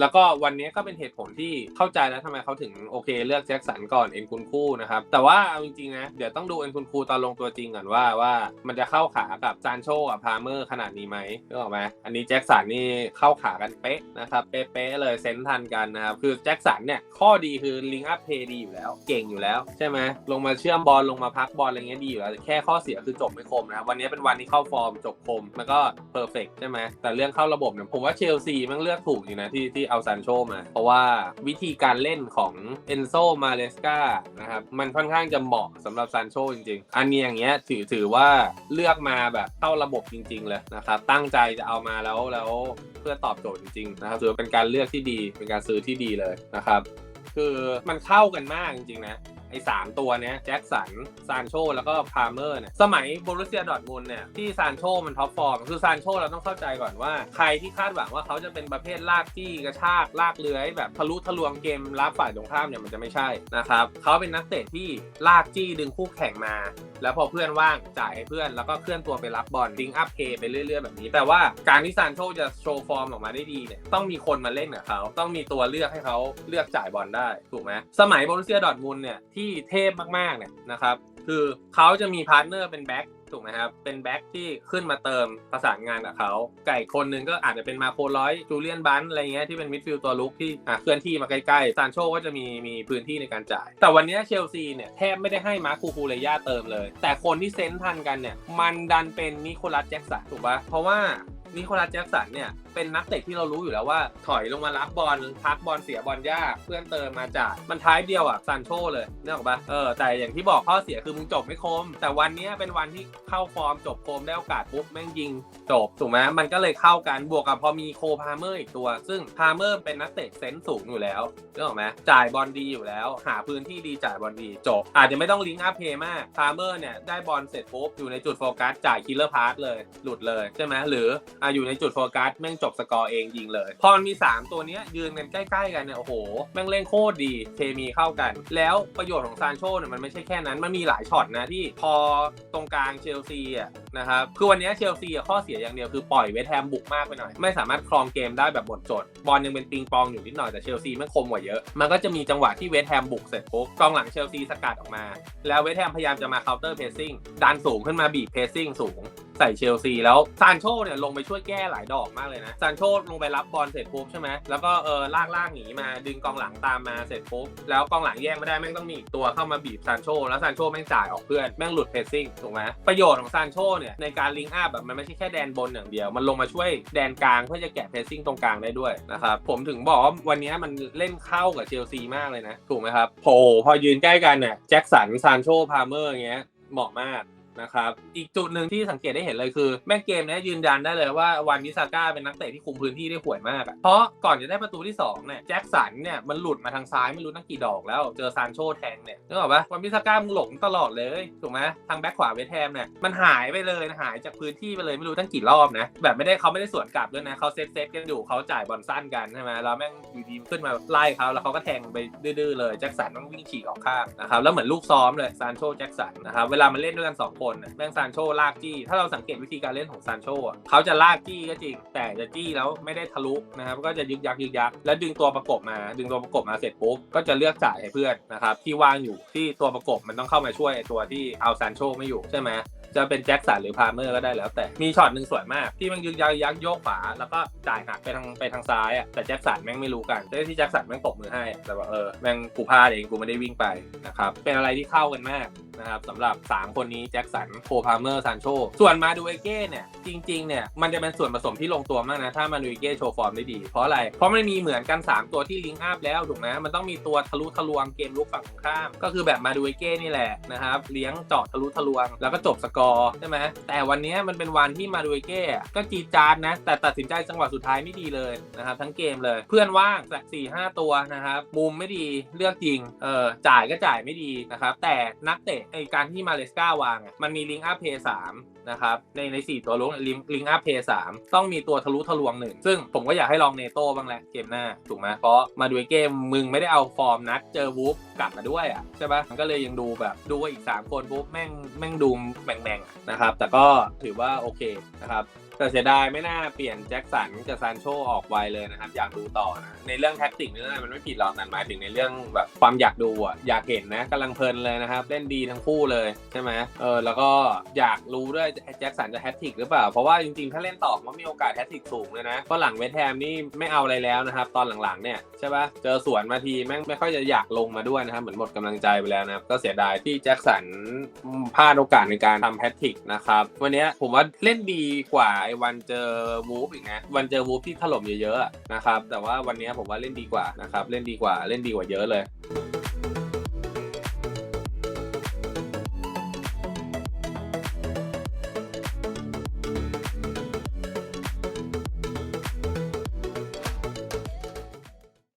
แล้วก็วันนี้ก็เป็นเหตุผลที่เข้าใจแล้วทำไมเขาถึงโอเค เลือกแจ็คสันก่อนเอ็นคุนคูนะครับแต่ว่าเอาจริงๆนะเดี๋ยวต้องดูเอ็นคุนคูตอนลงตัวจริงก่อนว่าว่ามันจะเข้าขากับซานโชกับพาเมอร์ขนาดนี้ไหมนึกออกไหมอันนี้แจ็คสันนี่เข้าขากันเป๊ะนะครับเป๊ะๆเลยเซนทันกันนะครับคือแจ็คสันเนี่ยข้อดีคือลิงอัพเพย์ดีอยู่แล้วเก่งอยู่แล้วใช่ไหมลงมาเชื่อมบอลลงมาพักบอลอะไรเงี้ยดีอยู่แล้วแค่ข้อเสียคือจบไม่คมนะครับวันนี้เป็นวันที่เข้าฟอร์มจบคมมันก็เพอร์เฟกใช่ไหมแต่เรื่องเข้าระบบเนี่ยผมว่าเชลซีมันเลือกถูกอยู่นะที่ที่เอาซานโชมา เพราะว่าวิธีการเล่นของเอนโซมาเลสกานะครับมันค่อนข้างจะเหมาะสำหรับซานโชจริงๆ อันนี้อย่างเงี้ยถือถือว่าเลือกมาแบบเข้าระบบจริง ๆ เลยนะครับตั้งใจจะเอามาแล้วแล้วเพื่อตอบโจทย์จริงๆนะครับถือว่าเป็นการเลือกที่ดีเป็นการซื้อที่ดีเลยนะครับคือมันเข้ากันมากจริงๆนะ ไอ้สามตัวเนี้ยแจ็คสันซานโชแล้วก็พาเมอร์เนี่ยสมัยโบรุเซียดอร์ทมุนเนี่ยที่ซานโชมันท็อปฟอร์มคือซานโชเราต้องเข้าใจก่อนว่า ใครที่คาดหวังว่าเขาจะเป็นประเภทลากจี้กระชากลากเลื้อยแบบทะลุทะลวงเกมรับฝ่ายตรงข้ามเนี่ยมันจะไม่ใช่นะครับเขาเป็นนักเตะที่ลากจี้ดึงคู่แข่งมา แล้วพอเพื่อนว่างจ่ายให้เพื่อนแล้วก็เคลื่อนตัวไปรับบอลดิงอัพเพย์ไปเรื่อย ๆ แบบนี้แต่ว่าการที่ซานโชจะโชว์ฟอร์มออกมาได้ดีเนี่ยต้องมีคนมาเล่นกับเขาต้องมีตัวเลือกให้เขาเลือกจ่ายบอลได้ถูกไหมสมัยโบรุเซียดอร์ทมุนเนี่ยที่เทพมากๆเนี่ยนะครับ คือเขาจะมีพาร์ทเนอร์เป็นแบ็คถูกไหมครับ เป็นแบ็คที่ขึ้นมาเติมประสานงานกับเขาไก่คนหนึ่งก็อาจจะเป็นมาโคร้อยจูเลียนบันอะไรเงี้ยที่เป็นมิดฟิลด์ตัวลุกที่เคลื่อนที่มาใกล้ๆซานโชก็จะมีมีพื้นที่ในการจ่าย แต่วันนี้เชลซีเนี่ยแทบไม่ได้ให้มาคูคูเรย่าเติมเลย แต่คนที่เซนส์ทันกันเนี่ยมันดันเป็นนิโคลัสแจ็คสันถูกปะเพราะว่านิโคลัสแจ็คสันเนี่ย เป็นนักเตะที่เรารู้อยู่แล้วว่า ถอยลงมารับบอลพักบอลเสียบอลยากเพื่อนเติมมาจ่ายมันท้ายเดียวอะซานโชเลยนึกออกปะเออแต่อย่างที่บอกข้อเสียคือมึงจบไม่คม แต่วันนี้เป็นวันที่เข้าฟอร์มจบคมได้โอกาสปุ๊บแม่งยิงจบถูกไหมมันก็เลยเข้ากันบวกกับพอมีโคพาเมอร์อีกตัว ซึ่งพาเมอร์เป็นนักเตะเซนส์สูงอยู่แล้วนึกออกไหมจ่ายบอลดีอยู่แล้ว หาพื้นที่ดีจ่ายบอลดีจบ อาจจะไม่ต้องลิงก์อัพเพย์มากพาเมอร์เนี่ยได้บอลเสร็จปุ๊บอยู่ในจุดโฟกัสจ่ายคิลเลอร์พาสเลยหลุดเลยใช่ไหมหรืออะอยู่ในจุดโฟกัสแม่งจบสกอร์เองยิงเลย พอมันมี 3 ตัวเนี้ยยืนกันใกล้ ๆ กันเนี่ยโอ้โห แม่งเล่นโคตรดี เคมีเข้ากัน แล้วประโยชน์ของซานโชเนี่ยมันไม่ใช่แค่นั้น มันมีหลายช็อตนะที่พอตรงกลางเชลซีอะนะครับ คือวันนี้เชลซีอะข้อเสียอย่างเดียวคือปล่อยเวสแฮมบุกมากไปหน่อย ไม่สามารถครองเกมได้แบบหมดจด บอลยังเป็นปิงปองอยู่นิดหน่อยแต่เชลซีไม่คมกว่าเยอะ มันก็จะมีจังหวะที่เวสแฮมบุกเสร็จปุ๊บกองหลังเชลซีสกัดออกมา แล้วเวสแฮมพยายามจะมาเคาน์เตอร์เพสซิ่งดันสูงขึ้นมาบีบเพสซิ่งสูง ใส่เชลซีแล้วซานโชเนี่ยลงไปช่วยแก้หลายดอกมากเลยนะซานโชลงไปรับบอลเสร็จปุ๊บใช่ไหมแล้วก็เออลากลากหนีมาดึงกองหลังตามมาเสร็จปุ๊บแล้วกองหลังแย่งไม่ได้แม่งต้องมีอีตัวเข้ามาบีบซานโชแล้วซานโชแม่งจ่ายออกเพื่อนแม่งหลุดเพสซิ่งถูกไหมประโยชน์ของซานโชเนี่ยในการลิงก์อัพแบบมันไม่ใช่แค่แดนบนอย่างเดียว มันลงมาช่วยแดนกลางเพื่อจะแกะเพสซิ่งตรงกลางได้ด้วยนะครับผมถึงบอกว่าวันนี้มันเล่นเข้ากับเชลซีมากเลยนะถูกไหมครับโหพอยืนใกล้กันเนี่ยแจ็คสันซานโชพาเมอร์อย่างเงี้ยเหมาะมาก นะครับ อีกจุดหนึ่งที่สังเกตได้เห็นเลยคือ แม่งเกมเนี้ยยืนยันได้เลยว่าวันมิซาก้าเป็นนักเตะที่คุมพื้นที่ได้ห่วยมาก เพราะก่อนจะได้ประตูที่2เนี่ยแจ็คสันเนี่ยมันหลุดมาทางซ้ายไม่รู้ตั้งกี่ดอกแล้ว เจอซานโชแทงเนี่ยนึกออกปะวันมิซาก้ามึงหลงตลอดเลยถูกไหมทางแบ็คขวาเวสต์แฮมเนี่ยมันหายไปเลยหายจากพื้นที่ไปเลยไม่รู้ตั้งกี่รอบนะแบบไม่ได้เขาไม่ได้สวนกลับด้วยนะเขาเซตเซตกันอยู่เขาจ่ายบอลสั้นกันใช่ไหมแล้วแม่งอยู่ดีขึ้นมาไล่เขาแล้วเขาก็แทงไปดื้อๆเลยแจ็คสันต้องวิ่งฉีกออกข้างนะครับแล้วเหมือนลูกซ้อมเลยซานโชแจ็คสันนะครับเวลามันเล่นด้วยกันสองคนแม่งซานโชลากจี้ ถ้าเราสังเกตวิธีการเล่นของซานโชอะเขาจะลากจี้ก็จริง แต่จะจี้แล้วไม่ได้ทะลุนะครับก็จะยึกยักยึกยักแล้วดึงตัวประกบมา ดึงตัวประกบมาเสร็จปุ๊บก็จะเลือกจ่ายให้เพื่อนนะครับที่ว่างอยู่ที่ตัวประกบมันต้องเข้ามาช่วยตัวที่เอาซานโชไม่อยู่ใช่ไหม จะเป็นแจ็คสันหรือพาเมอร์ก็ได้แล้วแต่มีช็อตหนึ่งสวยมาก ที่มันยึกยักยักโยกขวาแล้วก็จ่ายหักไปทางไปทางซ้ายอะแต่แจ็คสันแม่งไม่รู้กันแต่ที่แจ็คสันแม่งตบมือให้แต่ว่าเออแม่งกูพลาดเองกูไม่ได้วิ่งไปนะครับเป็นอะไรที่เข้ากันมากนะครับสำหรับ 3 คนนี้แจ็คสันโคพาเมอร์ซานโชส่วนมาดูเอเก้เนี่ย จริงๆเนี่ย มันจะเป็นส่วนผสมที่ลงตัวมากนะ ถ้ามาดูเอเก้โชว์ฟอร์มได้ดี เพราะอะไร เพราะมันมีเหมือนกัน 3 ตัวที่ลิงก์อัพแล้วถูกไหมมันต้องมีตัวทะลุทะลวงเกมลุกฝั่งตรงข้าม ก็คือแบบมาดูเอเก้นี่แหละนะครับ เลี้ยงเจาะทะลุทะลวง แล้วก็จบสกอร์ใช่ไหมแต่วันนี้มันเป็นวันที่มาดูเก้ก็จีจานนะ แต่ตัดสินใจจังหวะสุดท้ายไม่ดีเลยนะครับทั้งเกมเลย เพื่อนว่างสักสี่ห้าตัวนะครับมุมไม่ดีเลือกยิงเออจ่ายก็จ่ายไม่ดีนะครับแต่นักเตะไอการที่มาเลสกาวาง มันมีลิงก์อัพเพย์สามนะครับในในสี่ตัวลุกลิงลิงอัพเพย์สามต้องมีตัวทะลุทะลวงหนึ่ง ซึ่งผมก็อยากให้ลองเนโต้บ้างแหละเกมหน้า ถูกไหมเพราะมาดูเกมมึงไม่ได้เอาฟอร์มนัดเจอวูฟกลับมาด้วยอะใช่ปะมันก็เลยยังดูแบบดูว่าอีก 3 คนปุ๊บแม่งแม่งดูแบ่งๆนะครับ แต่ก็ถือว่าโอเคนะครับ แต่เสียดายไม่น่าเปลี่ยนแจ็คสันกับซานโชออกไวเลยนะครับ อยากดูต่อนะ ในเรื่องแท็กติกนี่มันไม่ผิดหรอกแต่หมายถึงในเรื่องแบบความอยากดูอะอยากเห็นนะกำลังเพลินเลยนะครับ เล่นดีทั้งคู่เลยใช่ไหมเออแล้วก็อยากรู้ด้วยแจ็คสันจะแฮตทริกหรือเปล่า เพราะว่าจริงๆ ถ้าเล่นต่อมันมีโอกาสแฮตทริกสูงเลยนะเพราะหลังเวทแฮมนี่ไม่เอาอะไรแล้วนะครับตอนหลังๆเนี่ยใช่ปะเจอสวนมาทีแม่งไม่ค่อยจะอยากลงมาด้วยนะครับเหมือนหมดกำลังใจไปแล้วนะครับก็เสียดายที่แจ็คสันพลาดโอกาสในการทำแฮตทริกนะครับวันนี้ผมว่าเล่นดีกว่าายวันเจอวูฟอีกนะวันเจอวูฟที่ถล่มเยอะๆนะครับแต่ว่าวันนี้ผมว่าเล่นดีกว่านะครับเล่นดีกว่าเล่นดีกว่าเยอะเลย